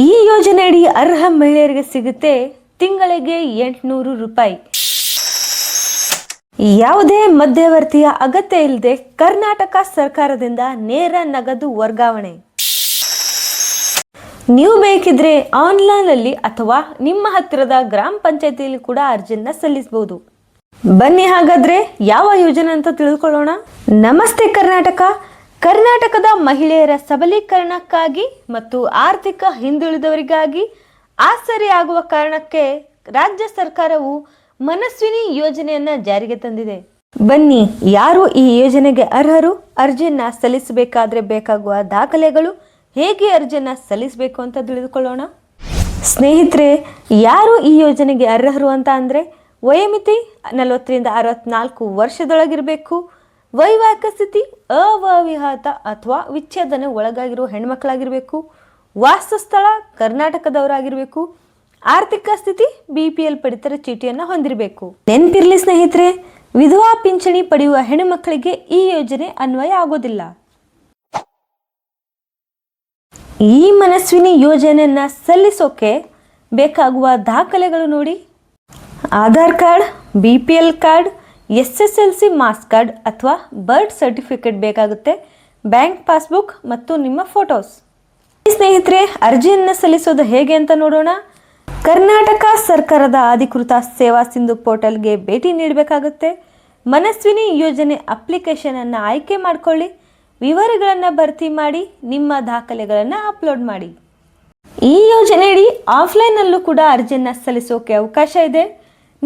ಈ ಯೋಜನೆಯಡಿ ಅರ್ಹ ಮಹಿಳೆಯರಿಗೆ ಸಿಗುತ್ತೆ ತಿಂಗಳಿಗೆ ಎಂಟುನೂರು ರೂಪಾಯಿ. ಯಾವುದೇ ಮಧ್ಯವರ್ತಿಯ ಅಗತ್ಯ ಇಲ್ಲದೆ ಕರ್ನಾಟಕ ಸರ್ಕಾರದಿಂದ ನೇರ ನಗದು ವರ್ಗಾವಣೆ. ನೀವು ಬೇಕಿದ್ರೆ ಆನ್ಲೈನ್ ಅಲ್ಲಿ ಅಥವಾ ನಿಮ್ಮ ಹತ್ತಿರದ ಗ್ರಾಮ ಪಂಚಾಯತಿಯಲ್ಲಿ ಕೂಡ ಅರ್ಜಿಯನ್ನ ಸಲ್ಲಿಸಬಹುದು. ಬನ್ನಿ ಹಾಗಾದ್ರೆ ಯಾವ ಯೋಜನೆ ಅಂತ ತಿಳ್ಕೊಳ್ಳೋಣ. ನಮಸ್ತೆ ಕರ್ನಾಟಕ. ಕರ್ನಾಟಕದ ಮಹಿಳೆಯರ ಸಬಲೀಕರಣಕ್ಕಾಗಿ ಮತ್ತು ಆರ್ಥಿಕ ಹಿಂದುಳಿದವರಿಗಾಗಿ ಆಸರೆಯಾಗುವ ಕಾರಣಕ್ಕೆ ರಾಜ್ಯ ಸರ್ಕಾರವು ಮನಸ್ವಿನಿ ಯೋಜನೆಯನ್ನ ಜಾರಿಗೆ ತಂದಿದೆ. ಬನ್ನಿ, ಯಾರು ಈ ಯೋಜನೆಗೆ ಅರ್ಹರು? ಅರ್ಜಿಯನ್ನ ಸಲ್ಲಿಸಬೇಕಾದ್ರೆ ಬೇಕಾಗುವ ದಾಖಲೆಗಳು ಹೇಗೆ ಅರ್ಜಿಯನ್ನ ಸಲ್ಲಿಸಬೇಕು ಅಂತ ತಿಳಿದುಕೊಳ್ಳೋಣ. ಸ್ನೇಹಿತರೆ, ಯಾರು ಈ ಯೋಜನೆಗೆ ಅರ್ಹರು ಅಂತ ಅಂದರೆ ವಯೋಮಿತಿ ನಲವತ್ತರಿಂದ ಅರವತ್ನಾಲ್ಕು ವರ್ಷದೊಳಗಿರಬೇಕು. ವೈವಾಹಿಕ ಸ್ಥಿತಿ, ಅವಿವಾಹಿತ ಅಥವಾ ವಿಚ್ಛೇದನ ಒಳಗಾಗಿರುವ ಹೆಣ್ಮಕ್ಳಾಗಿರಬೇಕು, ವಾಸಸ್ಥಳ, ಕರ್ನಾಟಕದವರಾಗಿರಬೇಕು, ಆರ್ಥಿಕ ಸ್ಥಿತಿ ಬಿ ಪಿ ಎಲ್ ಪಡಿತರ ಚೀಟಿಯನ್ನು ಹೊಂದಿರಬೇಕು. ನೆನ್ಪಿರ್ಲಿ ಸ್ನೇಹಿತರೆ, ವಿಧವಾ ಪಿಂಚಣಿ ಪಡೆಯುವ ಹೆಣ್ಣುಮಕ್ಕಳಿಗೆ ಈ ಯೋಜನೆ ಅನ್ವಯ ಆಗೋದಿಲ್ಲ. ಈ ಮನಸ್ವಿನಿ ಯೋಜನೆಯನ್ನ ಸಲ್ಲಿಸೋಕೆ ಬೇಕಾಗುವ ದಾಖಲೆಗಳು ನೋಡಿ. Aadhaar card B P L card S S L C marks card ಅಥವಾ ಬರ್ತ್ ಸರ್ಟಿಫಿಕೇಟ್ ಬೇಕಾಗುತ್ತೆ. ಬ್ಯಾಂಕ್ ಪಾಸ್ಬುಕ್ ಮತ್ತು ನಿಮ್ಮ ಫೋಟೋಸ್. ಸ್ನೇಹಿತರೆ, ಅರ್ಜಿಯನ್ನು ಸಲ್ಲಿಸೋದು ಹೇಗೆ ಅಂತ ನೋಡೋಣ. ಕರ್ನಾಟಕ ಸರ್ಕಾರದ ಅಧಿಕೃತ ಸೇವಾ ಸಿಂಧು ಪೋರ್ಟಲ್ಗೆ ಭೇಟಿ ನೀಡಬೇಕಾಗುತ್ತೆ. ಮನಸ್ವಿನಿ ಯೋಜನೆ ಅಪ್ಲಿಕೇಶನ್ ಅನ್ನು ಆಯ್ಕೆ ಮಾಡಿಕೊಳ್ಳಿ. ವಿವರಗಳನ್ನು ಭರ್ತಿ ಮಾಡಿ, ನಿಮ್ಮ ದಾಖಲೆಗಳನ್ನು ಅಪ್ಲೋಡ್ ಮಾಡಿ. ಈ ಯೋಜನೆಯಡಿ ಆಫ್ಲೈನಲ್ಲೂ ಕೂಡ ಅರ್ಜಿಯನ್ನು ಸಲ್ಲಿಸೋಕೆ ಅವಕಾಶ ಇದೆ.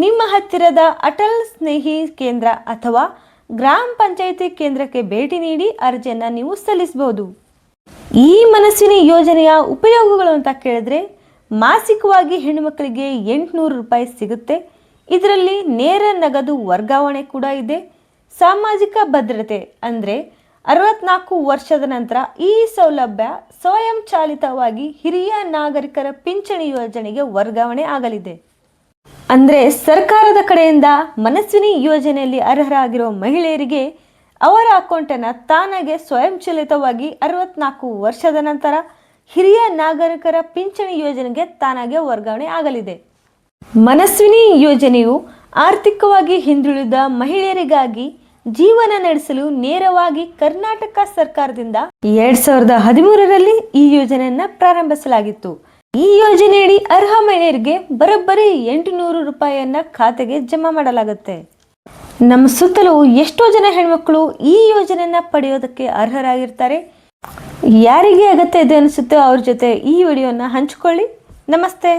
ನಿಮ್ಮ ಹತ್ತಿರದ ಅಟಲ್ ಸ್ನೇಹಿ ಕೇಂದ್ರ ಅಥವಾ ಗ್ರಾಮ ಪಂಚಾಯಿತಿ ಕೇಂದ್ರಕ್ಕೆ ಭೇಟಿ ನೀಡಿ ಅರ್ಜಿಯನ್ನು ನೀವು ಸಲ್ಲಿಸಬಹುದು. ಈ ಮನಸ್ಸಿನ ಯೋಜನೆಯ ಉಪಯೋಗಗಳು ಅಂತ ಕೇಳಿದ್ರೆ ಮಾಸಿಕವಾಗಿ ಹೆಣ್ಣುಮಕ್ಕಳಿಗೆ ಎಂಟುನೂರು ರೂಪಾಯಿ ಸಿಗುತ್ತೆ. ಇದರಲ್ಲಿ ನೇರ ನಗದು ವರ್ಗಾವಣೆ ಕೂಡ ಇದೆ. ಸಾಮಾಜಿಕ ಭದ್ರತೆ ಅಂದರೆ ಅರವತ್ನಾಲ್ಕು ವರ್ಷದ ನಂತರ ಈ ಸೌಲಭ್ಯ ಸ್ವಯಂಚಾಲಿತವಾಗಿ ಹಿರಿಯ ನಾಗರಿಕರ ಪಿಂಚಣಿ ಯೋಜನೆಗೆ ವರ್ಗಾವಣೆ ಆಗಲಿದೆ. ಅಂದರೆ ಸರ್ಕಾರದ ಕಡೆಯಿಂದ ಮನಸ್ವಿನಿ ಯೋಜನೆಯಲ್ಲಿ ಅರ್ಹರಾಗಿರೋ ಮಹಿಳೆಯರಿಗೆ ಅವರ ಅಕೌಂಟನ್ನು ತಾನಾಗೆ ಸ್ವಯಂಚಾಲಿತವಾಗಿ ಅರವತ್ನಾಲ್ಕು ವರ್ಷದ ನಂತರ ಹಿರಿಯ ನಾಗರಿಕರ ಪಿಂಚಣಿ ಯೋಜನೆಗೆ ತಾನಾಗೆ ವರ್ಗಾವಣೆ ಆಗಲಿದೆ. ಮನಸ್ವಿನಿ ಯೋಜನೆಯು ಆರ್ಥಿಕವಾಗಿ ಹಿಂದುಳಿದ ಮಹಿಳೆಯರಿಗಾಗಿ ಜೀವನ ನಡೆಸಲು ನೇರವಾಗಿ ಕರ್ನಾಟಕ ಸರ್ಕಾರದಿಂದ ಎರಡ್ ಸಾವಿರದ ಹದಿಮೂರರಲ್ಲಿ ಈ ಯೋಜನೆಯನ್ನ ಪ್ರಾರಂಭಿಸಲಾಗಿತ್ತು. ಈ ಯೋಜನೆಯಡಿ ಅರ್ಹ ಮಹಿಳೆಯರಿಗೆ ಬರೋಬ್ಬರಿ ಎಂಟು ನೂರು ರೂಪಾಯಿಯನ್ನ ಖಾತೆಗೆ ಜಮಾ ಮಾಡಲಾಗುತ್ತೆ. ನಮ್ಮ ಸುತ್ತಲೂ ಎಷ್ಟೋ ಜನ ಹೆಣ್ಮಕ್ಳು ಈ ಯೋಜನೆಯನ್ನ ಪಡೆಯೋದಕ್ಕೆ ಅರ್ಹರಾಗಿರ್ತಾರೆ. ಯಾರಿಗೆ ಅಗತ್ಯ ಇದೆ ಅನಿಸುತ್ತೋ ಅವ್ರ ಜೊತೆ ಈ ವಿಡಿಯೋನ ಹಂಚಿಕೊಳ್ಳಿ. ನಮಸ್ತೆ.